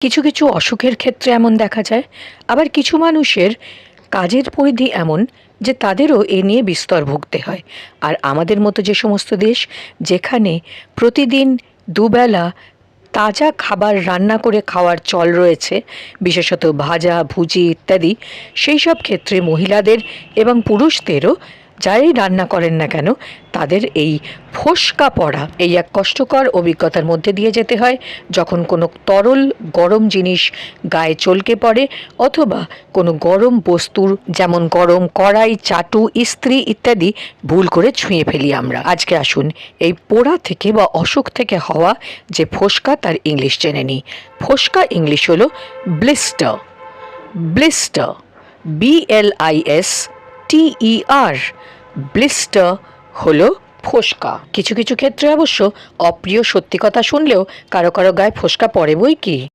কিছু কিছু অসুখের ক্ষেত্রে এমন দেখা যায়, আবার কিছু মানুষের কাজের পরিধি এমন যে তাদেরও এ নিয়ে বিস্তর ভুগতে হয়। আর আমাদের মতো যে সমস্ত দেশ, যেখানে প্রতিদিন দুবেলা তাজা খাবার রান্না করে খাওয়ার চল রয়েছে, বিশেষত ভাজা, ভুজি ইত্যাদি, সেই সব ক্ষেত্রে মহিলাদের এবং পুরুষদেরও যাই রান্না করেন না কেন, তাদের এই ফোসকা পড়া, এই এক কষ্টকর অভিজ্ঞতার মধ্যে দিয়ে যেতে হয়। যখন কোনো তরল গরম জিনিস গায়ে চলকে পড়ে অথবা কোনো গরম বস্তুর যেমন গরম কড়াই, চাটু, ইস্ত্রি ইত্যাদি ভুল করে ছুঁয়ে ফেলি আমরা। আজকে আসুন এই পোড়া থেকে বা অসুখ থেকে হওয়া যে ফোসকা তার ইংলিশ জেনে নিই। ফোসকা ইংলিশ হলো blister. Blister B L I S L I S T E R blister হলো ফোসকা। কিছু কিছু ক্ষেত্রে অবশ্য অপ্রিয় সত্যি কথা শুনলেও কারও কারও গায়ে ফোসকা পড়ে বই কি?